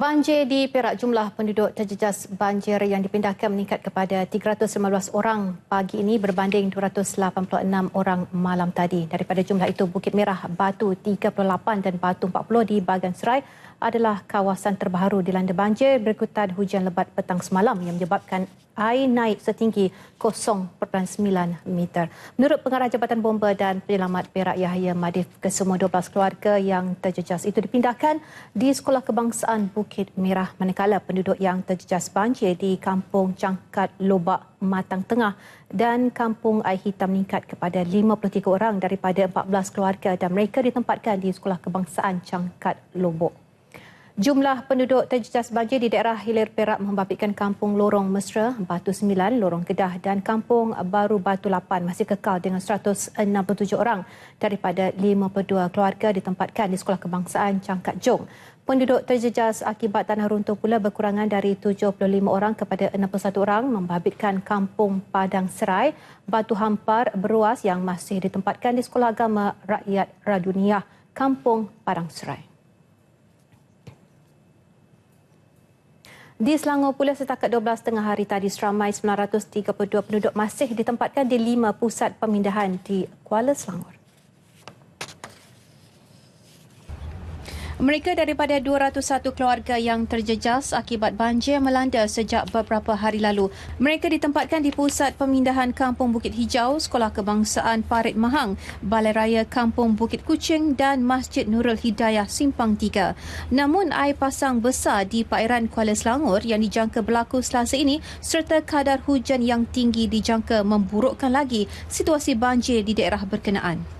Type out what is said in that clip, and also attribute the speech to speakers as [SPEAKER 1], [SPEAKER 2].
[SPEAKER 1] Banjir di Perak jumlah penduduk terjejas banjir yang dipindahkan meningkat kepada 315 orang pagi ini berbanding 286 orang malam tadi. Daripada jumlah itu, Bukit Merah, Batu 38 dan Batu 40 di bahagian serai adalah kawasan terbaru dilanda banjir berikutan hujan lebat petang semalam yang menyebabkan air naik setinggi 0.9 meter. Menurut pengarah Jabatan Bomba dan Penyelamat Perak Yahya Madif, kesemua 12 keluarga yang terjejas itu dipindahkan di Sekolah Kebangsaan Bukit Merah manakala penduduk yang terjejas banjir di Kampung Cangkat Lobak Matang Tengah dan Kampung Air Hitam meningkat kepada 53 orang daripada 14 keluarga dan mereka ditempatkan di Sekolah Kebangsaan Cangkat Lobok. Jumlah penduduk terjejas banjir di daerah Hilir Perak membabitkan Kampung Lorong Mesra, Batu Sembilan, Lorong Kedah dan Kampung Baru Batu Lapan masih kekal dengan 167 orang daripada 52 keluarga ditempatkan di Sekolah Kebangsaan Cangkat Jong. Penduduk terjejas akibat tanah runtuh pula berkurangan dari 75 orang kepada 61 orang membabitkan Kampung Padang Serai, Batu Hampar, Beruas yang masih ditempatkan di Sekolah Agama Rakyat Raduniah, Kampung Padang Serai. Di Selangor pula setakat 12 tengah hari tadi seramai 932 penduduk masih ditempatkan di lima pusat pemindahan di Kuala Selangor. Mereka daripada 201 keluarga yang terjejas akibat banjir melanda sejak beberapa hari lalu. Mereka ditempatkan di pusat pemindahan Kampung Bukit Hijau, Sekolah Kebangsaan Parit Mahang, Balai Raya Kampung Bukit Kucing dan Masjid Nurul Hidayah Simpang 3. Namun air pasang besar di perairan Kuala Selangor yang dijangka berlaku selasa ini serta kadar hujan yang tinggi dijangka memburukkan lagi situasi banjir di daerah berkenaan.